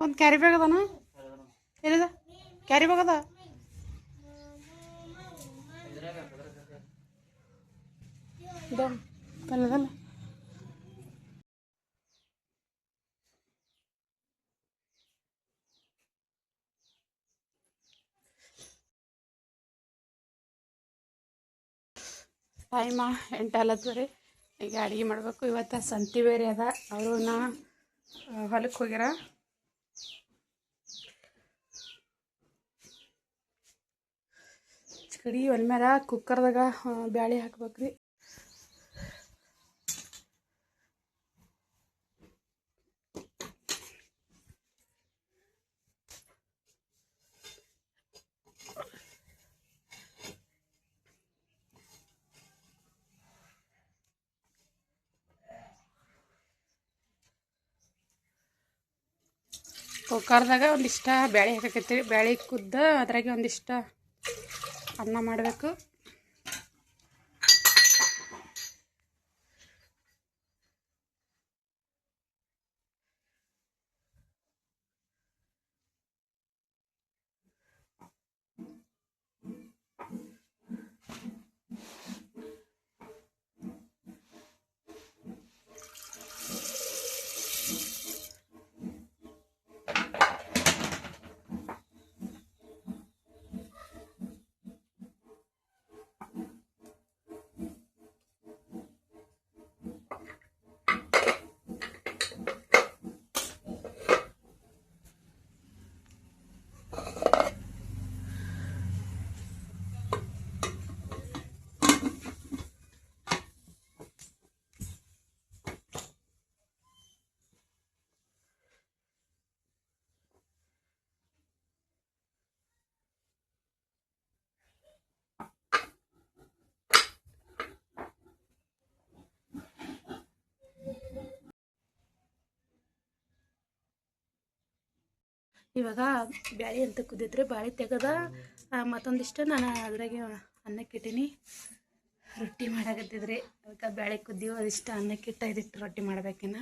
ಒಂದು carry bag ಅದಾನ? ಏನಿದ ಕ್ಯಾರಿ ಬ್ಯಾಗ್ ಅದ? ಟೈಮ ಎಂಟು ರೀ. ಈಗ ಅಡಿಗೆ ಮಾಡಬೇಕು. ಇವತ್ತು ಸಂತಿ ಬೇರೆ ಅದ. ಅವರು ನಾ ಹೊಲಕ್ಕೆ ಹೋಗ್ಯಾರ. ಕಡಿ ಒಲೆ ಮ್ಯಾಲ ಕುಕ್ಕರ್ದಾಗ ಬ್ಯಾಳಿ ಹಾಕ್ಬೇಕ್ರಿ. ಕುಕ್ಕರ್ದಾಗ ಒಂದಿಷ್ಟ ಬ್ಯಾಳಿ ಹಾಕಕತ್ತೀವಿ ಬ್ಯಾಳಿ ಕುದ್ದ ಅದ್ರಾಗೆ ಒಂದಿಷ್ಟ ಅನ್ನ ಮಾಡಬೇಕು. ಇವಾಗ ಬ್ಯಾಳಿ ಅಂತ ಕುದಿದ್ರೆ ಬಾಳೆ ತೆಗೆದ ಮತ್ತೊಂದಿಷ್ಟು ನಾನು ಅದ್ರಾಗೆ ಅನ್ನಕ್ಕೆ ಇಟ್ಟೀನಿ ರೊಟ್ಟಿ ಮಾಡಾಕತ್ತಿದ್ರಿ. ಅದಕ್ಕೆ ಬ್ಯಾಳೆ ಕುದ್ದಿವು ಅದಿಷ್ಟು ಅನ್ನಕ್ಕೆ ಇಟ್ಟು ಇದಿಟ್ಟು ರೊಟ್ಟಿ ಮಾಡ್ಬೇಕಿನ್ನ.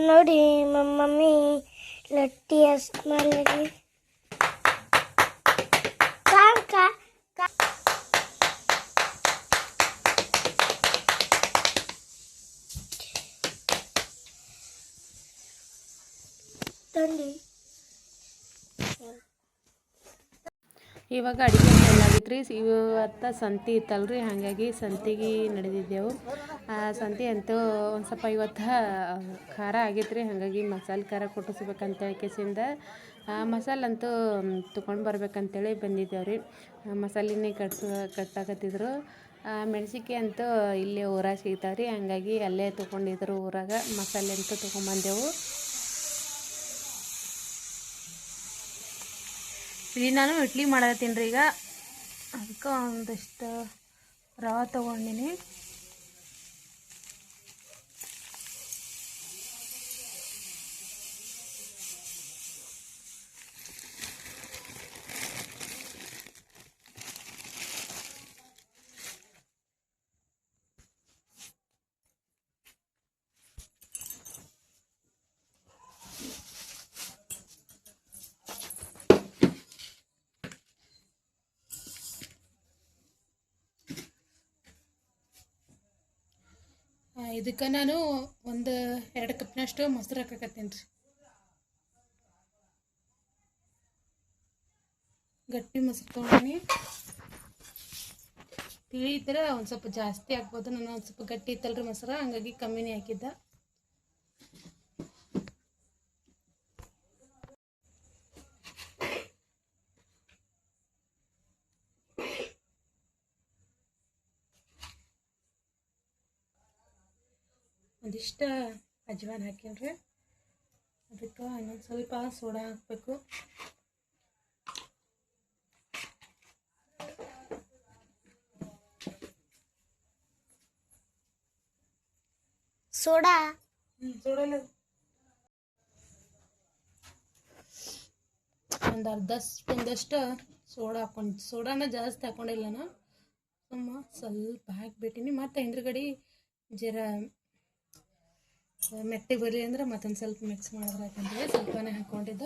ನೋಡಿ ಮಮ್ಮಿ ಲಟ್ಟಿ ಅಷ್ಟು ಇವಾಗ ಅಡುಗೆ ಮಾಡಲಾಗಿತ್ತು ರೀ ಇವತ್ತು ಸಂತಿ ಇತ್ತಲ್ರಿ, ಹಾಗಾಗಿ ಸಂತಿಗೆ ನಡೆದಿದ್ದೆವು. ಆ ಸಂತಿ ಅಂತೂ ಒಂದು ಸ್ವಲ್ಪ ಇವತ್ತು ಖಾರ ಆಗಿತ್ತು ರೀ ಹಾಗಾಗಿ ಮಸಾಲೆ ಖಾರ ಕೊಟ್ಟಿಸ್ಬೇಕಂತೇಳಿ ಕೇಸಿಂದ ಮಸಾಲೆ ಅಂತೂ ತೊಗೊಂಡು ಬರ್ಬೇಕಂತೇಳಿ ಬಂದಿದ್ದೇವೆ ರೀ ಮಸಾಲಿನೇ ಕಟ್ಸ, ಕಟ್ಟಾಕತ್ತಿದ್ರು. ಮೆಣಸಿನ್ಕಾಯಿ ಅಂತೂ ಇಲ್ಲೇ ಊರಾಗ ಸಿಗ್ತಾವೆ ರೀ ಹಾಗಾಗಿ ಅಲ್ಲೇ ತೊಗೊಂಡಿದ್ರು ಊರಾಗ ಮಸಾಲೆ ಅಂತೂ ತೊಗೊಂಬಂದೆವು ಇಲ್ಲಿ ನಾನು ಇಡ್ಲಿ ಮಾಡತ್ತೀನಿ ರೀ ಈಗ. ಅದಕ್ಕೆ ಒಂದಿಷ್ಟು ರವೆ ತೊಗೊಂಡಿನಿ. ಇದಕ್ಕೆ ನಾನು ಒಂದು ಎರಡು ಕಪ್ನಷ್ಟು ಮೊಸರು ಹಾಕಕತ್ತೀನಿ ರೀ. ಗಟ್ಟಿ ಮೊಸರು ತೊಗೊಂಡಿನಿ. ತಿಳಿ ಇದ್ರೆ ಒಂದು ಸ್ವಲ್ಪ ಜಾಸ್ತಿ ಹಾಕ್ಬೋದು. ನಾನು ಒಂದು ಸ್ವಲ್ಪ ಗಟ್ಟಿ ಇತ್ತಲ್ರಿ ಮೊಸರು. ಹಂಗಾಗಿ ಕಮ್ಮಿನೇ ಹಾಕಿದ್ದ. ಒಂದಿಷ್ಟು ಅಜ್ವಾನ ಹಾಕಿನ್ರಿ ಅದಕ್ಕೆ ಇನ್ನೊಂದು ಸ್ವಲ್ಪ ಸೋಡಾ ಹಾಕಬೇಕು. ಸೋಡಾ? ಒಂದು ಅರ್ಧ ಸ್ಪೂನ್ದಷ್ಟು ಸೋಡಾ ಹಾಕೊಂಡು ಸೋಡಾನ ಜಾಸ್ತಿ ಹಾಕೊಂಡಿಲ್ಲ ನಾನು. ಸುಮ್ಮ ಸ್ವಲ್ಪ ಹಾಕಿಬಿಟ್ಟಿನಿ. ಮತ್ತು ಹಿಂದ್ಗಡೆ ಜರ ಮೆಟ್ಟಿಗೆ ಬರಲಿ ಅಂದ್ರೆ ಮತ್ತೊಂದು ಸ್ವಲ್ಪ ಮಿಕ್ಸ್ ಮಾಡಿದ್ರೆ ಯಾಕಂತೇಳಿ ಸ್ವಲ್ಪನೇ ಹಾಕ್ಕೊಂಡಿದ್ದ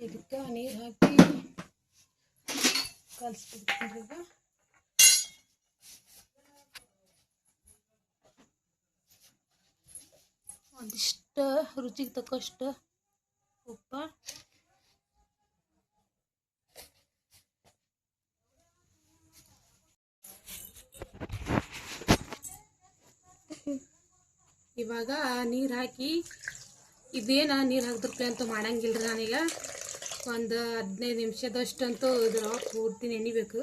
ಇದಕ್ಕೆ ನೀರು ಹಾಕಿ ಕಲಿಸ್ಬಿಡ್ತೀನಿ ಒಂದಿಷ್ಟು ರುಚಿಗೆ ತಕ್ಕಷ್ಟು ಉಪ್ಪ. ಇವಾಗ ನೀರು ಹಾಕಿ, ಇದೇನ ನೀರು ಹಾಕಿದ್ರಪ್ಲೆ ಅಂತೂ ಮಾಡಂಗಿಲ್ಲ ರೀ ನಾನೀಗ. ಒಂದು ಹದಿನೈದು ನಿಮಿಷದಷ್ಟಂತೂ ಇದ್ರ ಪೂರ್ತಿ ನೆನಿಬೇಕು.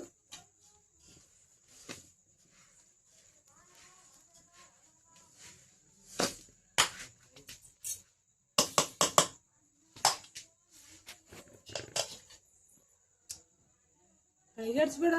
ಕೈಗಡ್ಸ್ಬೇಡ.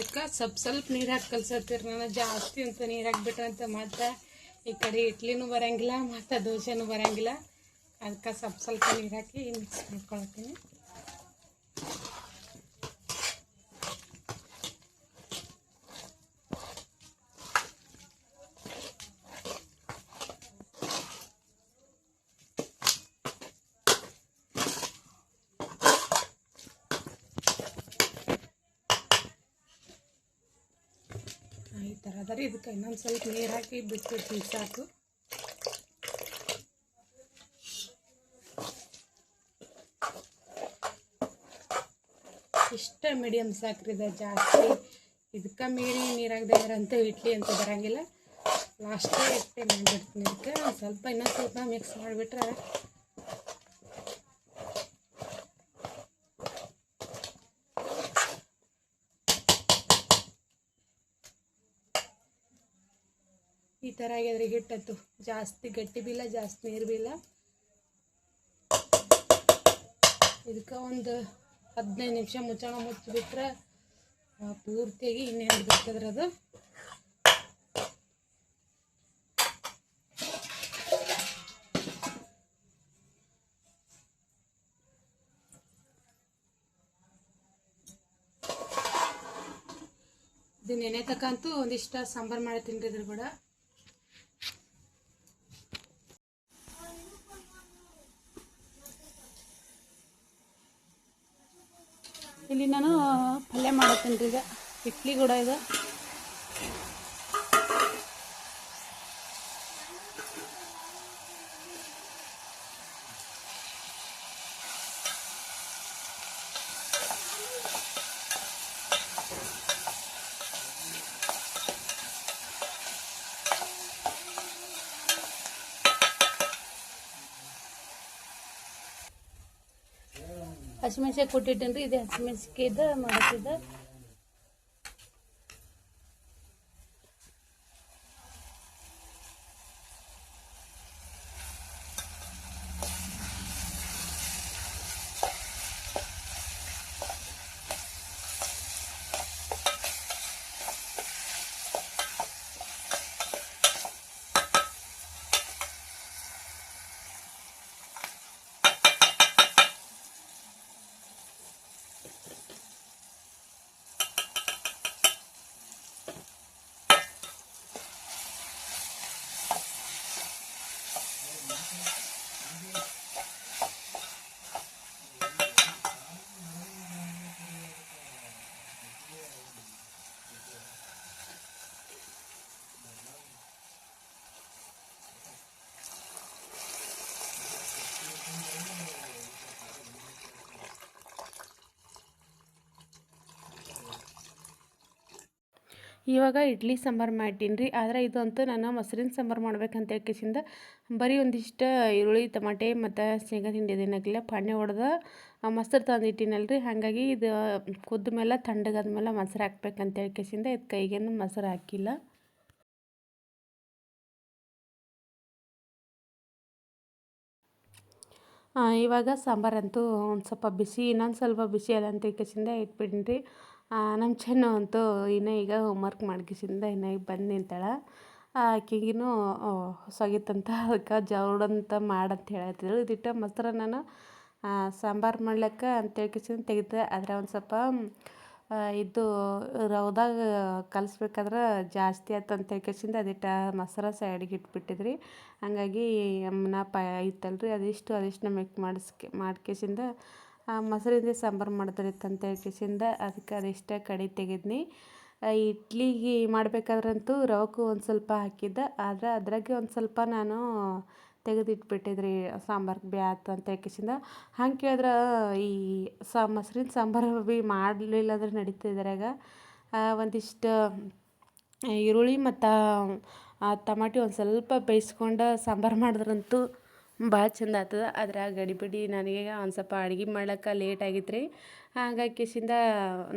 ಇದಕ್ಕೆ ಸ್ವಲ್ಪ ಸ್ವಲ್ಪ ನೀರು ಹಾಕಿ ಕಲ್ಸತ್ತೀರಿ ನಾನು ಜಾಸ್ತಿ ಅಂತ ನೀರು ಹಾಕ್ಬಿಟ್ರಂತ ಮತ್ತೆ ಈ ಕಡೆ ಇಡ್ಲಿನೂ ಬರೋಂಗಿಲ್ಲ, ಮತ್ತು ದೋಸೆನೂ ಬರೋಂಗಿಲ್ಲ. ಅದಕ್ಕೆ ಸ್ವಲ್ಪ ಸ್ವಲ್ಪ ನೀರು ಹಾಕಿ ಮಿಕ್ಸ್ ಮಾಡ್ಕೊಳ್ತೀನಿ ಈ ಥರ ಅದ ರೀ ಇದಕ್ಕೆ ಇನ್ನೊಂದು ಸ್ವಲ್ಪ ನೀರು ಹಾಕಿ ಬಿಟ್ಟು ಸಾಕು. ಇಷ್ಟ ಮೀಡಿಯಮ್ ಸಾಕ್ರಿ ಇದು ಜಾಸ್ತಿ. ಇದಕ್ಕೆ ಮೀರಿ ನೀರಾಗದೆ ಅಂತ ಇಡ್ಲಿ ಅಂತ ಬರೋಂಗಿಲ್ಲ. ಲಾಸ್ಟೇ ಇಟ್ಟೆ ಮಾಡಿಬಿಡ್ತೀನಿ. ಇದಕ್ಕೆ ಸ್ವಲ್ಪ ಇನ್ನೊಂದು ಸ್ವಲ್ಪ ಮಿಕ್ಸ್ ಮಾಡಿಬಿಟ್ರೆ ಥರ ಆಗ್ಯದ್ರಿ ಹಿಟ್ಟತ್ತು ಜಾಸ್ತಿ ಗಟ್ಟಿ ಬಿಲ್ಲ ಜಾಸ್ತಿ ನೀರು ಬಿಲ್ಲ ಇದಕ್ಕೆ ಒಂದು ಹದಿನೈದು ನಿಮಿಷ ಮುಚ್ಚಳ ಮುಚ್ಚಿಬಿಟ್ರೆ ಪೂರ್ತಿಯಾಗಿ ಇನ್ನೇನು ಬಿಡ್ತದ್ರಿ ಅದು ಇದು ನೆನೆ ತಕ್ಕಂತೂ ಒಂದಿಷ್ಟ ಸಾಂಬಾರು ಮಾಡಿ ತಿಂದಿದ್ರು ಕೂಡ. ಇಲ್ಲಿ ನಾನು ಪಲ್ಯ ಮಾಡತ್ತೀನಿ ಈಗ ಇಡ್ಲಿ ಕೂಡ ಇದೆ. ಹಸಿಮೆಣ್ಸಿಗೆ ಕೊಟ್ಟಿಟ್ಟೇನ್ರಿ ಇದೆ ಇದು ಹಸಿಮೆಣ್ಸಿಗೆ ಮಾಡತ್ತಿದ್ದ. ಇವಾಗ ಇಡ್ಲಿ ಸಾಂಬಾರು ಮಾಡ್ತೀನಿ ರೀ. ಆದರೆ ಇದಂತೂ ನಾನು ಮೊಸರಿನ ಸಾಂಬಾರು ಮಾಡ್ಬೇಕಂತ ಹೇಳ್ಕೇಸಿಂದ ಬರೀ ಒಂದಿಷ್ಟು ಈರುಳ್ಳಿ, ಟಮಾಟೆ ಮತ್ತು ಶೇಂಗಾ ತಿಂಡಿದೇನಾಗಿಲ್ಲ ಪಾಣೆ ಹೊಡೆದ ಮೊಸರು ತಂದಿಟ್ಟಿನಲ್ಲ ರೀ ಹಾಗಾಗಿ ಇದು ಕುದ್ದ ಮೇಲೆ ತಣ್ಣಗಾದ್ಮೇಲೆ ಮೊಸರು ಹಾಕ್ಬೇಕಂತ ಹೇಳ್ಕೇಸಿಂದ ಇದು ಕೈಗೇನು ಮೊಸರು ಹಾಕಿಲ್ಲ. ಇವಾಗ ಸಾಂಬಾರಂತೂ ಒಂದು ಸ್ವಲ್ಪ ಬಿಸಿ, ಇನ್ನೊಂದು ಸ್ವಲ್ಪ ಬಿಸಿ ಅದ ಅಂತ ಇಟ್ಬಿಟ್ಟಿನಿ ರೀ. ನಮ್ಮ ಚೆನ್ನು ಅಂತೂ ಇನ್ನೂ ಈಗ ಹೋಮ್ವರ್ಕ್ ಮಾಡ್ಕೇಸಿಂದ ಇನ್ನೂ ಈಗ ಬಂದು ನಿಂತಾಳೆ. ಆಕಿಗಿನೂ ಹೊಸಾಗಿತ್ತಂತ ಅದಕ್ಕೆ ಜೋಡಂತ ಮಾಡಂತ ಹೇಳತ್ತಿದ್ರು ಇದಿಟ್ಟು ಮೊಸರ ನಾನು ಸಾಂಬಾರು ಮಾಡ್ಲಿಕ್ಕೆ ಅಂತ ಹೇಳ್ಕೇಸಿಂದ ತೆಗೆದೆ. ಆದರೆ ಒಂದು ಸ್ವಲ್ಪ ಇದು ರವದಾಗ ಕಲಿಸ್ಬೇಕಾದ್ರೆ ಜಾಸ್ತಿ ಆಯ್ತು ಅಂತ ಹೇಳ್ಕೇಸಿಂದ ಅದಿಟ್ಟ ಮೊಸರ ಸೈಡಿಗೆ ಇಟ್ಬಿಟ್ಟಿದ್ರಿ. ಹಾಗಾಗಿ ಅಮ್ಮನ ಪ ಐತಲ್ರಿ. ಅದಿಷ್ಟು ಅದಿಷ್ಟು ನಮಗೆ ಮಾಡಿಸ್ಕೆ, ಮಾಡ್ಕೇಸಿಂದ ಮೊಸರಿಂದ ಸಾಂಬಾರು ಮಾಡಿದ್ರಿತ್ತು ಅಂತ ಹೇಳ್ಕಿಸಿಂದ ಅದಕ್ಕೆ ಅದೆಷ್ಟೇ ಕಡಿ ತೆಗೆದ್ನಿ. ಇಡ್ಲಿಗೆ ಮಾಡ್ಬೇಕಾದ್ರಂತೂ ರವಕ್ಕೂ ಒಂದು ಸ್ವಲ್ಪ ಹಾಕಿದ್ದೆ. ಆದರೆ ಅದ್ರಾಗೆ ಒಂದು ಸ್ವಲ್ಪ ನಾನು ತೆಗೆದಿಟ್ಬಿಟ್ಟಿದ್ರಿ ಸಾಂಬಾರ್ಗೆ ಆಯ್ತು ಅಂತ ಹೇಳ್ಕಿಸಿಂದ ಹಂಗೆ ಕೇಳಿದ್ರೆ, ಈ ಸಾ ಮೊಸರಿನ ಸಾಂಬಾರು ಭೀ ಮಾಡಲಿಲ್ಲ ಅಂದ್ರೆ ನಡೀತಿದ್ರಾಗ ಒಂದಿಷ್ಟು ಈರುಳ್ಳಿ ಮತ್ತು ಟಮಾಟಿ ಒಂದು ಸ್ವಲ್ಪ ಬೇಯಿಸ್ಕೊಂಡು ಸಾಂಬಾರು ಮಾಡಿದ್ರಂತೂ ಭಾಳ ಚಂದ ಆಗ್ತದೆ. ಅದ್ರಾಗ ಗಡಿಬಿಡಿ ನನಗೆ ಒಂದು ಸ್ವಲ್ಪ ಅಡುಗೆ ಮಾಡ್ಲಿಕ್ಕೆ ಲೇಟ್ ಆಗಿತ್ತು ರೀ ಹಾಗಾಗಿ ಕಿಶಿಂದ,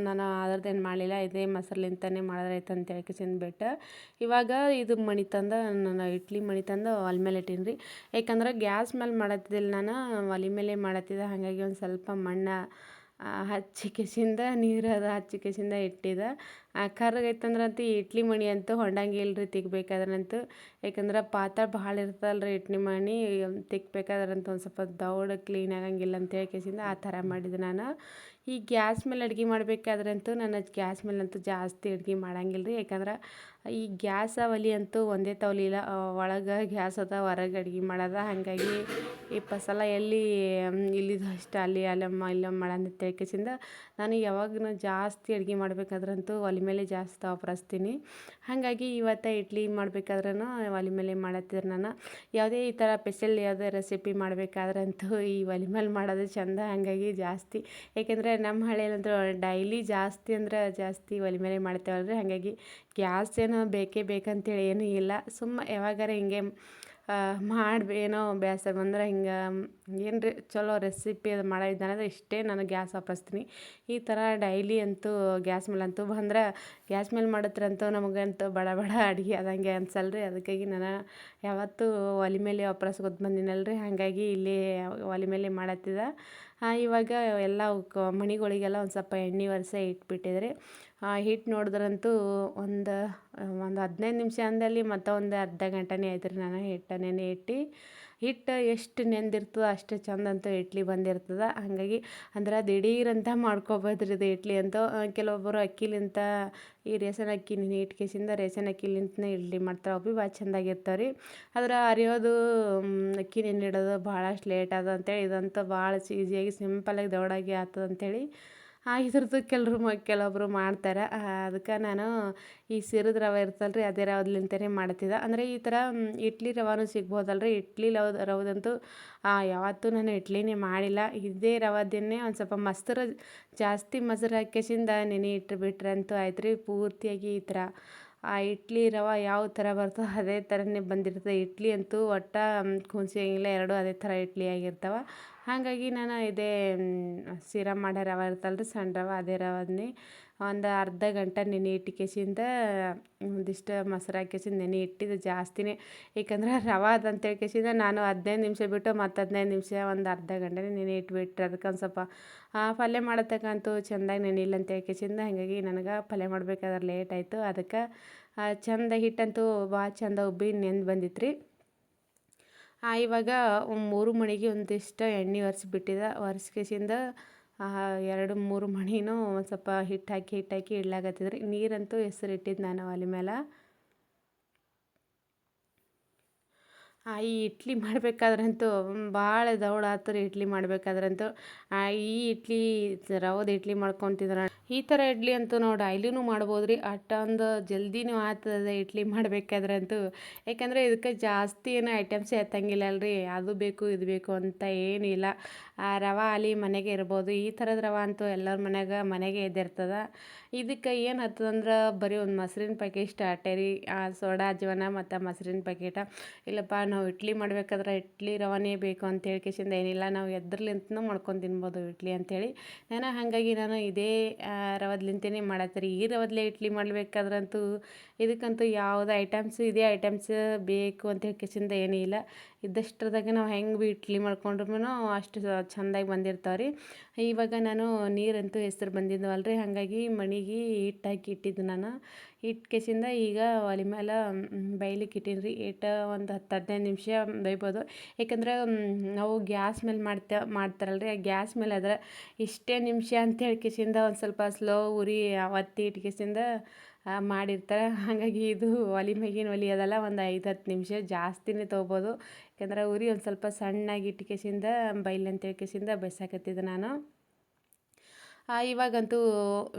ನಾನು ಅದ್ರದ್ದೇನು ಮಾಡಲಿಲ್ಲ, ಇದೇ ಮೊಸರ್ಲಿಂತನೇ ಮಾಡಿದ್ರಾಯ್ತು ಅಂತ ಹೇಳಿ ಕಿಸಿಂದ ಬಿಟ್ಟು. ಇವಾಗ ಇದು ಮಣಿ ತಂದು ನಾನು ಇಡ್ಲಿ ಮಣಿ ತಂದು ಒಲೆ ಮೇಲೆ ಇಟ್ಟೀನಿ ರೀ ಯಾಕಂದ್ರೆ ಗ್ಯಾಸ್ ಮೇಲೆ ಮಾಡತ್ತಿದ್ದಿಲ್ಲ ನಾನು, ಒಲೆ ಮೇಲೆ ಮಾಡತ್ತಿದ್ದೆ. ಹಾಗಾಗಿ ಒಂದು ಸ್ವಲ್ಪ ಮಣ್ಣು ಹಚ್ಚಿ ಕೆಸಿಂದ ಅದು ಹಚ್ಚಿ ಕಿಸಿಂದ ಇಟ್ಟಿದ್ದೆ ಕರ್ರಗೈತಂದ್ರೆ ಅಂತೂ ಇಡ್ಲಿ ಮಣಿ ಅಂತೂ ಹೊಂಡಂಗಿಲ್ಲ ರೀ ತಿಕ್ಬೇಕಾದ್ರಂತೂ. ಯಾಕಂದ್ರೆ ಪಾತ್ರೆ ಭಾಳ ರೀ ಇಡ್ಲಿ ಮಣಿ, ತಿಕ್ಬೇಕಾದ್ರಂತೂ ಒಂದು ಸ್ವಲ್ಪ ದೌಡ ಕ್ಲೀನ್ ಆಗಂಗಿಲ್ಲ ಅಂತ ಹೇಳಿ ಕೆಸಿಂದ ಆ ಥರ ಮಾಡಿದೆ ನಾನು. ಈ ಗ್ಯಾಸ್ ಮೇಲೆ ಅಡುಗೆ ಮಾಡಬೇಕಾದ್ರಂತೂ ನಾನು ಗ್ಯಾಸ್ ಮೇಲಂತೂ ಜಾಸ್ತಿ ಅಡ್ಗೆ ಮಾಡಂಗಿಲ್ಲ ರೀ ಯಾಕಂದ್ರೆ ಈ ಗ್ಯಾಸ ಒಲೆ ಅಂತೂ ಒಂದೇ ತವಲಿ ಇಲ್ಲ ಒಳಗೆ ಗ್ಯಾಸ್ ಅದ, ಹೊರಗೆ ಅಡ್ಗೆ ಮಾಡೋದ. ಹಾಗಾಗಿ ಈ ಪಸಲ ಎಲ್ಲಿ ಇಲ್ಲಿದು ಅಷ್ಟು, ಅಲ್ಲಿ ಅಲ್ಲಮ್ಮ ಇಲ್ಲಮ್ಮ ಮಾಡಂತ ತಿಳ್ಕೇಸಿಂದ ನಾನು ಯಾವಾಗೂ ಜಾಸ್ತಿ ಅಡ್ಗೆ ಮಾಡ್ಬೇಕಾದ್ರಂತೂ ಒಲೆ ಮೇಲೆ ಜಾಸ್ತಿ ವಾಪರಿಸ್ತೀನಿ. ಹಾಗಾಗಿ ಇವತ್ತು ಇಡ್ಲಿ ಮಾಡ್ಬೇಕಾದ್ರೂ ಒಲೆ ಮೇಲೆ ಮಾಡತ್ತಿದ್ರು ನಾನು. ಯಾವುದೇ ಈ ಥರ ಸ್ಪೆಷಲ್ ಯಾವುದೇ ರೆಸಿಪಿ ಮಾಡಬೇಕಾದ್ರಂತೂ ಈ ಒಲೆ ಮೇಲೆ ಮಾಡೋದು ಚಂದ, ಹಾಗಾಗಿ ಜಾಸ್ತಿ. ಏಕೆಂದರೆ ನಮ್ಮ ಹಳ್ಳಿಯಲ್ಲಂತೂ ಡೈಲಿ ಜಾಸ್ತಿ ಅಂದ್ರೆ ಜಾಸ್ತಿ ಒಲೆ ಮೇಲೆ ಮಾಡ್ತೇವಲ್ಲ ರೀ ಹಾಗಾಗಿ ಗ್ಯಾಸ್ ಏನೋ ಬೇಕೇ ಬೇಕಂತೇಳಿ ಏನೂ ಇಲ್ಲ. ಸುಮ್ಮ ಯಾವಾಗಾರ ಹಿಂಗೆ ಮಾಡಿ ಏನೋ ಬೇಸರ ಬಂದ್ರೆ ಹಿಂಗೆ, ಏನು ರೀ, ಚಲೋ ರೆಸಿಪಿ ಅದು ಮಾಡೋದಿದ್ದಾನಂದ್ರೆ ಇಷ್ಟೇ ನಾನು ಗ್ಯಾಸ್ ವಾಪಸ್ತೀನಿ ಈ ಥರ ಡೈಲಿ ಅಂತೂ ಗ್ಯಾಸ್ ಮೇಲೆ ಅಂತೂ ಬಂದ್ರೆ ಗ್ಯಾಸ್ ಮೇಲೆ ಮಾಡತ್ರಂತೂ ನಮಗಂತೂ ಬಡ ಬಡ ಅಡುಗೆ ಆದಂಗೆ ಅನ್ಸಲ್ಲ ರೀ ಅದಕ್ಕಾಗಿ ನಾನು ಯಾವತ್ತೂ ಒಲೆ ಮೇಲೆ ವಾಪಸ್ ಬಂದಿನಲ್ಲ ರೀ ಹಾಗಾಗಿ ಇಲ್ಲಿ ಒಲೆ ಮೇಲೆ ಮಾಡತ್ತಿದ್ದ ಇವಾಗ ಎಲ್ಲ ಮಣಿಗಳಿಗೆಲ್ಲ ಒಂದು ಸ್ವಲ್ಪ ಎಣ್ಣೆ ಒರೆಸಿ ಇಟ್ಬಿಟ್ಟಿದ್ರಿ. ಹಿಟ್ಟು ನೋಡಿದ್ರಂತೂ ಒಂದು ಒಂದು ಹದಿನೈದು ನಿಮಿಷ ಅಂದಲ್ಲಿ ಮತ್ತು ಒಂದು ಅರ್ಧ ಗಂಟೆನೇ ಆಯ್ತು ರೀ ನಾನು ಹಿಟ್ಟು ನೆನೆ ಇಟ್ಟು ಹಿಟ್ಟು ಎಷ್ಟು ನೆಂದಿರ್ತದೆ, ಅಷ್ಟು ಚಂದ ಅಂತೂ ಇಡ್ಲಿ ಬಂದಿರ್ತದೆ. ಹಾಗಾಗಿ ಅಂದ್ರೆ ದಿಢೀರಂತ ಮಾಡ್ಕೊಬೋದು ರೀ ಇದು ಇಡ್ಲಿ ಅಂತ. ಕೆಲವೊಬ್ಬರು ಅಕ್ಕಿಲಿಂತ ಈ ರೇಷನ್ ಅಕ್ಕಿ ನೆನೆ ಇಟ್ಕೇಸಿಂದ ರೇಷನ್ ಅಕ್ಕಿಲಿಂತನೇ ಇಡ್ಲಿ ಮಾಡ್ತಾರೆ, ಅವು ಭಾಳ ಚೆಂದಾಗಿರ್ತಾವೆ ರೀ. ಆದ್ರೆ ಅರಿಯೋದು ಅಕ್ಕಿ ನೆನಿಡೋದು ಭಾಳಷ್ಟು ಲೇಟ್ ಅದ ಅಂತೇಳಿ, ಇದಂತೂ ಭಾಳ ಈಸಿಯಾಗಿ ಸಿಂಪಲಾಗಿ ದೌಡಾಗಿ ಆಗ್ತದೆ ಅಂತೇಳಿ ಇದ್ರದ್ದು ಕೆಲರು ಮ ಕೆಲವೊಬ್ಬರು ಮಾಡ್ತಾರೆ. ಅದಕ್ಕೆ ನಾನು ಈ ಸಿರದ ರವೆ ಇರ್ತಲ್ಲ ರೀ ಅದೇ ರವದ್ಲಿಂತನೇ ಮಾಡ್ತಿದ್ದೆ. ಅಂದರೆ ಈ ಥರ ಇಡ್ಲಿ ರವಾನು ಸಿಗ್ಬೋದಲ್ಲ ರೀ ಇಡ್ಲಿ ಲವ್, ರವದಂತೂ ಯಾವತ್ತೂ ನಾನು ಇಡ್ಲಿನೇ ಮಾಡಿಲ್ಲ. ಇದೇ ರವದನ್ನೇ ಒಂದು ಸ್ವಲ್ಪ ಮೊಸ್ರು, ಜಾಸ್ತಿ ಮೊಸರು ಹಾಕ್ಯಸಿಂದ ನೆನೆ ಇಟ್ಟು ಬಿಟ್ರೆ ಅಂತೂ ಆಯ್ತು ರೀ ಪೂರ್ತಿಯಾಗಿ ಈ ಥರ ಆ, ಇಡ್ಲಿ ರವೆ ಯಾವ ಥರ ಬರ್ತೋ ಅದೇ ಥರನೇ ಬಂದಿರ್ತದೆ. ಇಡ್ಲಿ ಅಂತೂ ಒಟ್ಟು ಕುಣ್ಸಂಗಿಲ್ಲ ಎರಡೂ ಅದೇ ಥರ ಇಡ್ಲಿ ಆಗಿರ್ತಾವೆ. ಹಾಗಾಗಿ ನಾನು ಇದೇ ಸಿರಮ್ ಮಾಡೋ ರವೆ ಇರ್ತಲ್ಲ ರೀ ಸಣ್ಣ ರವೆ, ಅದೇ ರವೆನೇ. ಒಂದು ಅರ್ಧ ಗಂಟೆ ನೆನೆ ಇಟ್ಕೇಸಿಂದ ಒಂದಿಷ್ಟು ಮೊಸರು ಹಾಕೇಸಿಂದ ನೆನೆ ಇಟ್ಟಿದ್ದು ಜಾಸ್ತಿನೇ. ಏಕೆಂದ್ರೆ ರವೆ ಅದಂತೇಳಿ ಹೇಳ್ಕೇಸಿಂದ ನಾನು ಹದಿನೈದು ನಿಮಿಷ ಬಿಟ್ಟು ಮತ್ತು ಹದಿನೈದು ನಿಮಿಷ ಒಂದು ಅರ್ಧ ಗಂಟೆನೇ ನೆನೆ ಇಟ್ಬಿಟ್ರೆ ಅದಕ್ಕೆ ಒಂದು ಸ್ವಲ್ಪ ಪಲ್ಯ ಮಾಡತಕ್ಕಂತೂ ಚೆಂದಾಗಿ ನೆನೆಯಿಲ್ಲ ಅಂತ ಹೇಳ್ಕೇಸಿಂದ ಹಾಗಾಗಿ ನನಗೆ ಪಲ್ಯ ಮಾಡ್ಬೇಕಾದ್ರೆ ಲೇಟ್ ಆಯಿತು. ಅದಕ್ಕೆ ಚಂದ ಹಿಟ್ಟಂತೂ ಭಾಳ ಚಂದ ಉಬ್ಬಿ ನೆಂದು ಬಂದಿತ್ತು ರೀ ಇವಾಗ ಮೂರು ಮಣಿಗೆ ಒಂದಿಷ್ಟು ಎಣ್ಣೆ ಒರೆಸ್ಬಿಟ್ಟಿದ್ದೆ ಒರೆಸ್ಕೇಸಿಂದ ಎರಡು ಮೂರು ಮಣಿನೂ ಒಂದು ಸ್ವಲ್ಪ ಹಿಟ್ಟು ಹಾಕಿ ಹಿಟ್ಟು ಹಾಕಿ ಇಡ್ಲಾಕತ್ತಿದ್ರಿ. ನೀರಂತೂ ಹೆಸ್ರು ಇಟ್ಟಿದ್ದು ನಾನು ಒಲೆ ಮೇಲೆ ಈ ಇಡ್ಲಿ ಮಾಡಬೇಕಾದ್ರಂತೂ ಭಾಳ ದೌಡ್ ಆತರ ಇಡ್ಲಿ ಮಾಡಬೇಕಾದ್ರಂತೂ. ಈ ಇಡ್ಲಿ ರವದ ಇಡ್ಲಿ ಮಾಡ್ಕೊತಿದ್ರ. ಈ ಥರ ಇಡ್ಲಿ ಅಂತೂ ನೋಡಿ ಡೈಲಿನೂ ಮಾಡ್ಬೋದು ರೀ ಅಷ್ಟೊಂದು ಜಲ್ದಿನೂ ಆಗ್ತದೆ ಇಡ್ಲಿ ಮಾಡಬೇಕಾದ್ರಂತೂ. ಯಾಕಂದರೆ ಇದಕ್ಕೆ ಜಾಸ್ತಿ ಏನು ಐಟಮ್ಸ್ ಎತ್ತಂಗಿಲ್ಲ ಅಲ್ರಿ. ಅದು ಬೇಕು, ಇದು ಬೇಕು ಅಂತ ಏನಿಲ್ಲ. ಆ, ರವೆ ಅಲ್ಲಿ ಮನೆಗೆ ಇರ್ಬೋದು. ಈ ಥರದ ರವೆ ಅಂತೂ ಎಲ್ಲರ ಮನೆಗೆ ಮನೆಗೆ ಇದ್ದಿರ್ತದೆ ಇದಕ್ಕೆ ಏನು ಹತ್ತದಂದ್ರೆ ಬರೀ ಒಂದು ಮೊಸರಿನ ಪ್ಯಾಕೆಟ್ ಸ್ಟಾರ್ಟೆ ರೀ ಆ ಸೋಡಾ ಜೀವನ ಮತ್ತು ಮೊಸರಿನ ಪ್ಯಾಕೆಟ ಇಲ್ಲಪ್ಪ, ನಾವು ಇಡ್ಲಿ ಮಾಡ್ಬೇಕಾದ್ರೆ ಇಡ್ಲಿ ರವಾನೆ ಬೇಕು ಅಂತ ಕೇಶಿಂದ ಏನಿಲ್ಲ, ನಾವು ಎದ್ರಲಿಂತನೂ ಮಾಡ್ಕೊಂಡು ತಿನ್ಬೋದು ಇಡ್ಲಿ ಅಂಥೇಳಿ ನಾನು ಹಾಗಾಗಿ ನಾನು ಇದೇ ರವದ್ಲಿಂತನೇ ಮಾಡತ್ತೀರಿ. ಈ ರವದ್ಲೆ ಇಡ್ಲಿ ಮಾಡ್ಬೇಕಾದ್ರಂತೂ ಇದಕ್ಕಂತೂ ಯಾವುದೇ ಐಟಮ್ಸ್ ಇದೇ ಐಟಮ್ಸ್ ಬೇಕು ಅಂತ ಹೇಳ್ಕೇಸಿಂದ ಏನೂ ಇಲ್ಲ. ಇದ್ದಷ್ಟ್ರದಾಗ ನಾವು ಹೆಂಗೆ ಭೀ ಇಡ್ಲಿ ಮಾಡ್ಕೊಂಡ್ರು ಅಷ್ಟು ಚೆಂದಾಗಿ ಬಂದಿರ್ತಾವೆ ರೀ. ಇವಾಗ ನಾನು ನೀರಂತೂ ಹೆಸ್ರು ಬಂದಿದ್ದವಲ್ಲ ರೀ ಹಾಗಾಗಿ ಮಣಿಗೆ ಹಿಟ್ಟು ಹಾಕಿ ಇಟ್ಟಿದ್ದು ನಾನು. ಇಟ್ಕೇಸಿಂದ ಈಗ ಒಲೆ ಮೇಲೆ ಬೈಲಿಕ್ಕೆ ಇಟ್ಟೀನಿ ರೀ ಏಟ ಒಂದು ಹತ್ತು ಹದಿನೈದು ನಿಮಿಷ ಬೈಬೋದು ಯಾಕಂದ್ರೆ ನಾವು ಗ್ಯಾಸ್ ಮೇಲೆ ಮಾಡ್ತಾ ಮಾಡ್ತಾರಲ್ಲ ರೀ ಆ ಗ್ಯಾಸ್ ಮೇಲೆ ಅದ್ರ ಇಷ್ಟೇ ನಿಮಿಷ ಅಂತ ಹೇಳ್ಕೇಸಿಂದ ಒಂದು ಸ್ವಲ್ಪ ಸ್ಲೋ ಉರಿ ಒತ್ತಿ ಇಟ್ಕೇಸಿಂದ ಮಾಡಿರ್ತಾರೆ. ಹಾಗಾಗಿ ಇದು ಒಲೆ ಮೇಗಿನ ಒಲೆ ಅದಲ್ಲ, ಒಂದು ಐದು ಹತ್ತು ನಿಮಿಷ ಜಾಸ್ತಿನೇ ತೊಗೋಬೋದು. ಯಾಕಂದ್ರೆ ಉರಿ ಒಂದು ಸ್ವಲ್ಪ ಸಣ್ಣಾಗಿ ಇಟ್ಕೇಸಿಂದ ಬೈಲ್ ಅಂತ ಹೇಳ್ಕೇಸಿಂದ ಬೆಸಾಕತ್ತಿದ್ದೆ ನಾನು. ಇವಾಗಂತೂ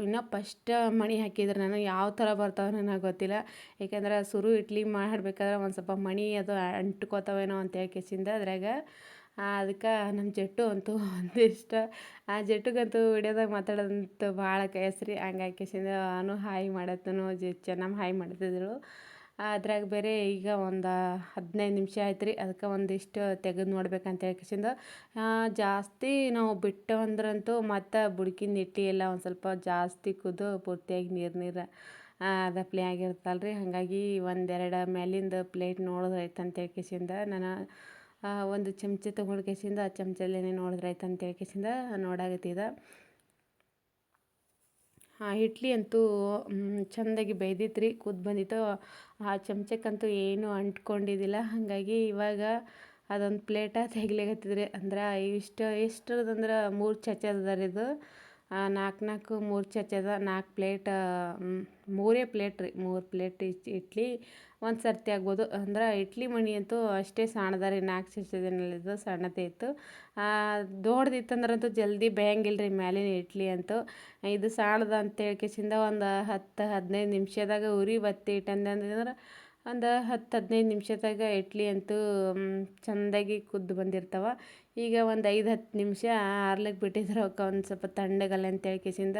ಇನ್ನೂ ಫಸ್ಟ್ ಮಣಿ ಹಾಕಿದ್ರೆ ನಾನು ಯಾವ ಥರ ಬರ್ತಾವೆ ನನಗೆ ಗೊತ್ತಿಲ್ಲ. ಯಾಕೆಂದ್ರೆ ಸುರು ಇಡ್ಲಿ ಮಾಡಬೇಕಾದ್ರೆ ಒಂದು ಸ್ವಲ್ಪ ಮಣಿ ಅದು ಅಂಟ್ಕೋತಾವೇನೋ ಅಂತ ಹೇಳ್ಕೇಸಿಂದ ಅದ್ರಾಗ. ಅದಕ್ಕೆ ನಮ್ಮ ಜಟ್ಟು ಅಂತೂ ಒಂದಿಷ್ಟ ಆ ಜಟ್ಟುಗಂತೂ ವಿಡಿಯೋದಾಗ ಮಾತಾಡೋದಂತೂ ಭಾಳ ಕೇಸ್ರಿ. ಹಂಗಾಗಿ ನಾನು ಹಾಯ್ ಮಾಡತ್ತನು ಚೆನ್ನಾಗಿ ಹಾಯ್ ಮಾಡ್ತಿದ್ರು ಅದ್ರಾಗ ಬೇರೆ ಈಗ ಒಂದು ಹದಿನೈದು ನಿಮಿಷ ಆಯ್ತು ರೀ ಅದಕ್ಕೆ ಒಂದಿಷ್ಟು ತೆಗೆದು ನೋಡ್ಬೇಕಂತ ಹೇಳ್ಕೇಸಿಂದ ಜಾಸ್ತಿ ನಾವು ಬಿಟ್ಟು ಅಂದ್ರಂತೂ ಮತ್ತು ಬುಡ್ಕಿನ ನಿಟ್ಟಿ ಎಲ್ಲ ಒಂದು ಸ್ವಲ್ಪ ಜಾಸ್ತಿ ಕುದ್ದು ಪೂರ್ತಿಯಾಗಿ ನೀರು ನೀರು ದಪ್ಲೆ ಆಗಿರ್ತಲ್ಲ ರೀ ಹಾಗಾಗಿ ಒಂದೆರಡು ಮೇಲಿಂದ ಪ್ಲೇಟ್ ನೋಡೋದಾಯ್ತು ಅಂತ ಹೇಳ್ಕೇಸಿಂದ ನಾನು ಒಂದು ಚಮಚ ತೊಗೊಂಡು ಕೇಸಿಂದ ಆ ನೋಡಿದ್ರೆ ಆಯ್ತು ಅಂತ ಹೇಳ್ಕೇಸಿಂದ ಇದು. ಆ, ಇಡ್ಲಿ ಅಂತೂ ಚೆಂದಾಗಿ ಬೇಯ್ದಿತ್ತು ರೀ ಕುದ್ದು ಬಂದಿತ್ತು. ಆ ಚಮಚಕ್ಕಂತೂ ಏನೂ ಅಂಟ್ಕೊಂಡಿದ್ದಿಲ್ಲ. ಹಾಗಾಗಿ ಇವಾಗ ಅದೊಂದು ಪ್ಲೇಟ ತೆಗಿಲಿಕತ್ತಿದ್ರಿ. ಅಂದ್ರೆ ಇಷ್ಟು, ಎಷ್ಟರದಂದ್ರೆ ಮೂರು ಚಚ ಅದ ರೀ ಇದು ನಾಲ್ಕು ನಾಲ್ಕು ಮೂರು ಚಚದ ನಾಲ್ಕು ಪ್ಲೇಟ್ ಮೂರೇ ಪ್ಲೇಟ್ ರೀ. ಮೂರು ಪ್ಲೇಟ್ ಇಡ್ಲಿ. ಒಂದು ಸರ್ತಿ ಆಗ್ಬೋದು. ಅಂದ್ರೆ ಇಡ್ಲಿ ಮಣಿ ಅಂತೂ ಅಷ್ಟೇ ಸಣ್ಣದಾರಿ ನಾಲ್ಕು ಚಚದಿನಲ್ಲಿದ್ದು ಸಣ್ಣದೇ ಇತ್ತು. ದೊಡ್ಡದಿತ್ತಂದ್ರಂತೂ ಜಲ್ದಿ ಬೇಯಂಗಿಲ್ಲ ರೀ ಮೇಲಿನ ಇಡ್ಲಿ ಅಂತೂ. ಇದು ಸಣ್ಣದ ಅಂತ ಹೇಳ್ಕೇಸಿಂದ ಒಂದು ಹತ್ತು ಹದಿನೈದು ನಿಮಿಷದಾಗ ಉರಿ ಬತ್ತಿ ಇಟ್ಟಂದ್ರೆ ಒಂದು ಹತ್ತು ಹದಿನೈದು ನಿಮಿಷದಾಗ ಇಡ್ಲಿ ಅಂತೂ ಚೆಂದಾಗಿ ಕುದ್ದು ಬಂದಿರ್ತಾವೆ. ಈಗ ಒಂದು ಐದು ಹತ್ತು ನಿಮಿಷ ಆರ್ಲಿಕ್ಕೆ ಬಿಟ್ಟಿದ್ರೆ ಅವಕ್ಕೆ ಒಂದು ಸ್ವಲ್ಪ ತಣ್ಣಗಲ್ಲ ಅಂತ ಹೇಳ್ಕೇಸಿಂದ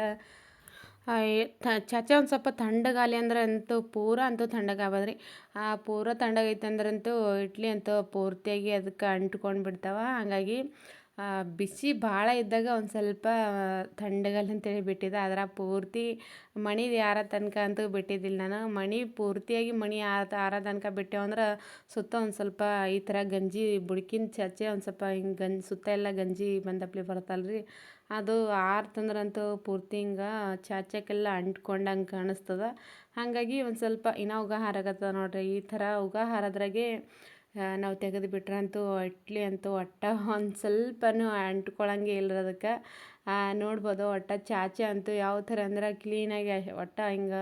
ಚಾಚಾ ಒಂದು ಸ್ವಲ್ಪ ತಣ್ಣಗಾಲಿ ಅಂದ್ರೆ ಅಂತೂ ಪೂರ ಅಂತೂ ತಣ್ಣಗಾಗೋದು ರೀ ಆ, ಪೂರ ತಣ್ಣಗೈತೆ ಅಂದ್ರಂತೂ ಇಡ್ಲಿ ಅಂತೂ ಪೂರ್ತಿಯಾಗಿ ಅದಕ್ಕೆ ಅಂಟ್ಕೊಂಡು ಬಿಡ್ತಾವೆ. ಹಾಗಾಗಿ ಬಿಸಿ ಭಾಳ ಇದ್ದಾಗ ಒಂದು ಸ್ವಲ್ಪ ತಣ್ಣಗಲ್ಲ ಅಂತೇಳಿ ಬಿಟ್ಟಿದ್ದೆ. ಅದರ ಪೂರ್ತಿ ಮಣಿ ಯಾರ ತನಕ ಅಂತೂ ಬಿಟ್ಟಿದ್ದಿಲ್ಲ ನಾನು. ಮಣಿ ಪೂರ್ತಿಯಾಗಿ ಮಣಿ ಆರ ತನಕ ಬಿಟ್ಟೆವು ಅಂದ್ರೆ ಸುತ್ತ ಒಂದು ಸ್ವಲ್ಪ ಈ ಥರ ಗಂಜಿ, ಬುಡ್ಕಿನ ಚಚ್ಚೆ ಒಂದು ಸ್ವಲ್ಪ ಹಿಂಗೆ ಗಂಜಿ, ಸುತ್ತ ಎಲ್ಲ ಗಂಜಿ ಬಂದಪ್ಲೆ ಬರುತ್ತಲ್ಲ ರೀ ಅದು ಆರ್ತಂದ್ರಂತೂ ಪೂರ್ತಿ ಹಿಂಗೆ ಚಾಚಕ್ಕೆಲ್ಲ ಅಂಟ್ಕೊಂಡಂಗೆ ಕಾಣಿಸ್ತದ. ಹಾಗಾಗಿ ಒಂದು ಸ್ವಲ್ಪ ಇನ್ನೂ ಉಗ ಹಾರಾಗತ್ತದ ನೋಡಿರಿ. ಈ ಥರ ಉಗ ಹಾರದ್ರಾಗೆ ನಾವು ತೆಗೆದು ಬಿಟ್ರಂತೂ ಇಡ್ಲಿ ಅಂತೂ ಒಟ್ಟು ಒಂದು ಸ್ವಲ್ಪನೂ ಅಂಟ್ಕೊಳಂಗೆ ಇಲ್ಲರಿ ಅದಕ್ಕೆ ನೋಡ್ಬೋದು ಒಟ್ಟು ಚಾಚೆ ಅಂತೂ ಯಾವ ಥರ ಅಂದ್ರೆ ಕ್ಲೀನಾಗಿ ಒಟ್ಟು ಹಿಂಗೆ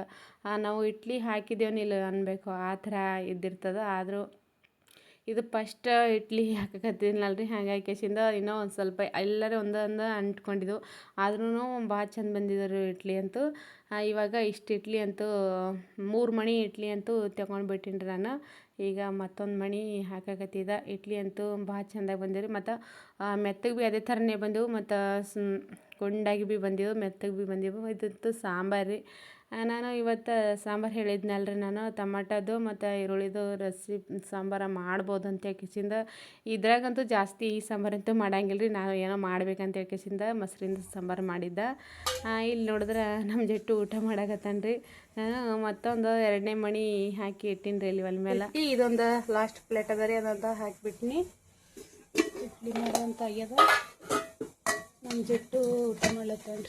ನಾವು ಇಡ್ಲಿ ಹಾಕಿದ್ದೇವನಿಲ್ಲ ಅನ್ಬೇಕು. ಆ ಥರ ಇದ್ದಿರ್ತದೆ. ಆದರೂ ಇದು ಫಸ್ಟ್ ಇಡ್ಲಿ ಹಾಕಕತ್ತಿದ್ನಲ್ಲ ರೀ ಹಾಗಾಗಿ ಕೇಸಿಂದ ಇನ್ನೂ ಒಂದು ಸ್ವಲ್ಪ ಎಲ್ಲರೂ ಒಂದೊಂದು ಅಂಟ್ಕೊಂಡಿದ್ದು ಆದ್ರೂ ಭಾಳ ಚಂದ ಬಂದಿದ್ದರು ಇಡ್ಲಿ ಅಂತೂ. ಇವಾಗ ಇಷ್ಟು ಇಡ್ಲಿ ಅಂತೂ, ಮೂರು ಮಣಿ ಇಡ್ಲಿ ಅಂತೂ ತಗೊಂಡು ಬಿಟ್ಟೀನಿ ರೀ ನಾನು. ಈಗ ಮತ್ತೊಂದು ಮಣಿ ಹಾಕಕತ್ತಿದ. ಇಡ್ಲಿ ಅಂತೂ ಭಾಳ ಚೆಂದಾಗಿ ಬಂದಿರಿ ಮತ್ತು ಮೆತ್ತಗೆ ಭೀ ಅದೇ ಥರನೇ ಬಂದವು. ಮತ್ತು ಗುಂಡಾಗಿ ಭೀ ಬಂದಿವು, ಮೆತ್ತಗೆ ಭೀ ಬಂದಿವು. ಇದಂತೂ ಸಾಂಬಾರು ರೀ. ನಾನು ಇವತ್ತು ಸಾಂಬಾರು ಹೇಳಿದ್ನಲ್ಲ ರೀ ನಾನು, ಟಮಾಟದು ಮತ್ತು ಈರುಳ್ಳಿದು ರಸಿ ಸಾಂಬಾರು ಮಾಡ್ಬೋದು ಅಂತ ಕಿಸಿಂದ. ಇದ್ರಾಗಂತೂ ಜಾಸ್ತಿ ಈ ಸಾಂಬಾರಂತೂ ಮಾಡಂಗಿಲ್ಲ ರೀ ನಾನು ಏನೋ ಮಾಡ್ಬೇಕಂತ ಕಿಸಿಂದ ಮೊಸರಿಂದ ಸಾಂಬಾರು ಮಾಡಿದ್ದೆ. ಇಲ್ಲಿ ನೋಡಿದ್ರೆ ನಮ್ಮ ಜಟ್ಟು ಊಟ ಮಾಡಾಕತ್ತಾನ ರೀ ನಾನು ಮತ್ತೊಂದು ಎರಡನೇ ಮಣಿ ಹಾಕಿ ಇಟ್ಟೀನಿ ರೀ ಇಲ್ಲಿ ಒಲೆ ಮೇಲೆ ಇದೊಂದು ಲಾಸ್ಟ್ ಪ್ಲೇಟ್ ಅದ ರೀ ಅದಂತ ಹಾಕಿಬಿಟ್ನಿ. ಇಡ್ಲಿ ಮಾಡೋಂತ ಆಗ್ಯದ. ನಮ್ಮ ಜಟ್ಟು ಊಟ ಮಾಡ್ಲತ್ತಾನ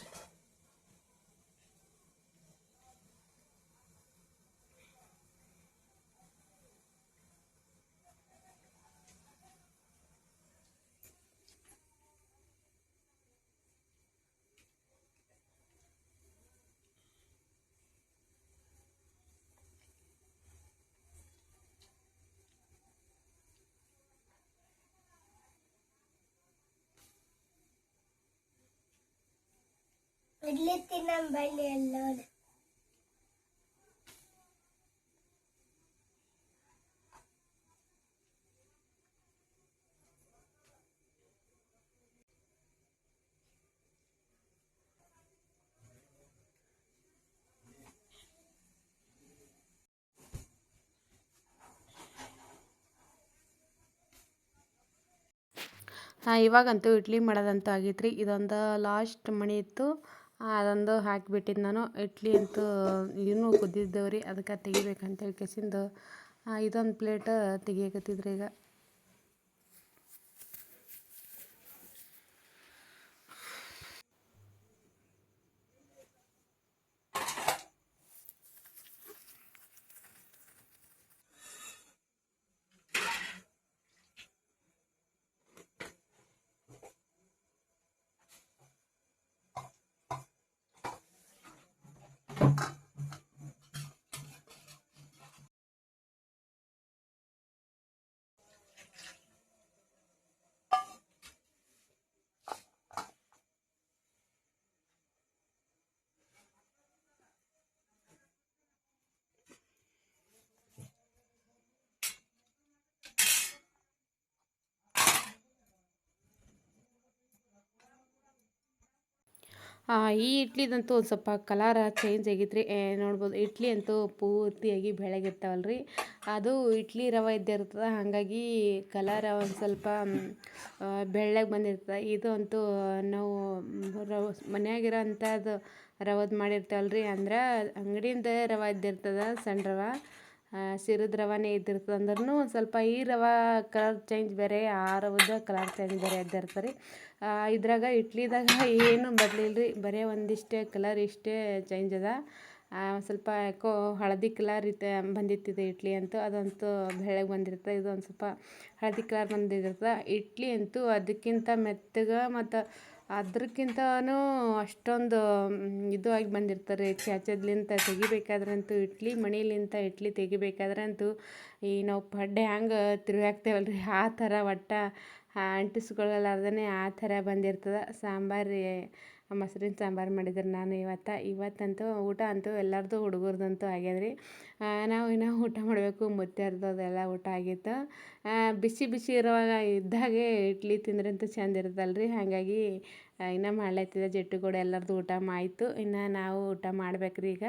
ಇಡ್ಲಿ ಬಳ್ಳಿ ಇವಾಗಂತೂ ಇಡ್ಲಿ ಮಾಡೋದಂತೂ ಆಗೈತ್ರಿ. ಇದೊಂದು ಲಾಸ್ಟ್ ಮಣಿ ಇತ್ತು ಅದೊಂದು ಹಾಕಿಬಿಟ್ಟಿದ್ದು ನಾನು. ಇಡ್ಲಿ ಅಂತೂ ಇನ್ನೂ ಕುದ್ದಿದ್ದವು ರೀ ಅದಕ್ಕೆ ತೆಗಿಬೇಕಂತೇಳಿ ಕೆಸಿಂದು ಇದೊಂದು ಪ್ಲೇಟ್ ತೆಗಿಯಕತ್ತಿದ್ರಿ ಈಗ. ಈ ಇಡ್ಲಿದಂತೂ ಒಂದು ಸ್ವಲ್ಪ ಕಲರ್ ಚೇಂಜ್ ಆಗಿತ್ತು ರೀ ನೋಡ್ಬೋದು, ಇಡ್ಲಿ ಅಂತೂ ಪೂರ್ತಿಯಾಗಿ ಬೆಳಗಿರ್ತಾವಲ್ಲ ರೀ ಅದು ಇಡ್ಲಿ ರವೆ ಇದ್ದಿರ್ತದೆ ಹಾಗಾಗಿ ಕಲರ್ ಒಂದು ಸ್ವಲ್ಪ ಬೆಳ್ಳಗೆ ಬಂದಿರ್ತದೆ. ಇದು ಅಂತೂ ನಾವು ರವ ಮನೆಯಾಗಿರೋಂಥದ್ದು ರವದ ಮಾಡಿರ್ತಾವಲ್ಲ ರೀ ಅಂದ್ರೆ ಅಂಗಡಿಯಿಂದ ರವೆ ಇದ್ದಿರ್ತದೆ ಸಣ್ಣ ರವೆ. ಸಿರದ ರವಾನೇ ಇದ್ದಿರ್ತದೆ ಅಂದ್ರೂ ಒಂದು ಸ್ವಲ್ಪ ಈ ರವೆ ಕಲರ್ ಚೇಂಜ್ ಬೇರೆ, ಆ ರವದ ಕಲರ್ ಚೇಂಜ್ ಬೇರೆ ಇದ್ದಿರ್ತಾರೆ ಇದ್ರಾಗ ಇಡ್ಲಿದಾಗ ಏನು ರೀ ಬರೀ ಒಂದಿಷ್ಟೇ ಕಲರ್ ಇಷ್ಟೇ ಚೇಂಜ್ ಅದ. ಸ್ವಲ್ಪ ಯಾಕೋ ಹಳದಿ ಕಲರ್ ಇತ್ತು, ಬಂದಿತ್ತಿದೆ ಇಡ್ಲಿ ಅಂತೂ. ಅದಂತೂ ಬೆಳ್ಳಗೆ ಬಂದಿರ್ತದೆ. ಇದು ಒಂದು ಸ್ವಲ್ಪ ಹಳದಿ ಕಲರ್ ಬಂದಿರ್ತದೆ. ಇಡ್ಲಿ ಅಂತೂ ಅದಕ್ಕಿಂತ ಮೆತ್ತಗ ಮತ್ತು ಅದ್ರಕ್ಕಿಂತನೂ ಅಷ್ಟೊಂದು ಇದು ಆಗಿ ಬಂದಿರ್ತಾರೆ ಚಾಚದ್ಲಿಂತ ತೆಗಿಬೇಕಾದ್ರಂತೂ ಇಡ್ಲಿ, ಮಣಿಲಿಂತ ಇಡ್ಲಿ ತೆಗಿಬೇಕಾದ್ರಂತೂ ಈ ನಾವು ಪಡ್ಡೆ ಹ್ಯಾಂಗೆ ತಿರುಗಾಕ್ತೇವಲ್ಲ ರೀ ಆ ಥರ ಒಟ್ಟು ಅಂಟಿಸ್ಕೊಳ್ಳಲಾರ್ದೇ ಆ ಥರ ಬಂದಿರ್ತದೆ. ಸಾಂಬಾರು ಮೊಸರಿನ ಸಾಂಬಾರು ಮಾಡಿದ್ರು ನಾನು ಇವತ್ತು. ಇವತ್ತಂತೂ ಊಟ ಅಂತೂ ಎಲ್ಲರದ್ದು ಹುಡುಗರ್ದಂತೂ ಆಗ್ಯದ ರೀ ನಾವು ಇನ್ನೂ ಊಟ ಮಾಡಬೇಕು ಮುತ್ತೆರ್ದು ಅದೆಲ್ಲ ಊಟ ಆಗಿತ್ತು. ಬಿಸಿ ಬಿಸಿ ಇರುವಾಗ ಇದ್ದಾಗೆ ಇಡ್ಲಿ ತಿಂದ್ರೆ ಅಂತೂ ಚಂದ ರೀ ಹಾಗಾಗಿ ಇನ್ನೂ ಮಾಡ್ಲತ್ತಿದ್ದೆ ಜಟ್ಟು ಕೂಡ ಎಲ್ಲರದ್ದು ಊಟ ಆಯಿತು. ಇನ್ನು ನಾವು ಊಟ ಮಾಡ್ಬೇಕು ರೀ ಈಗ.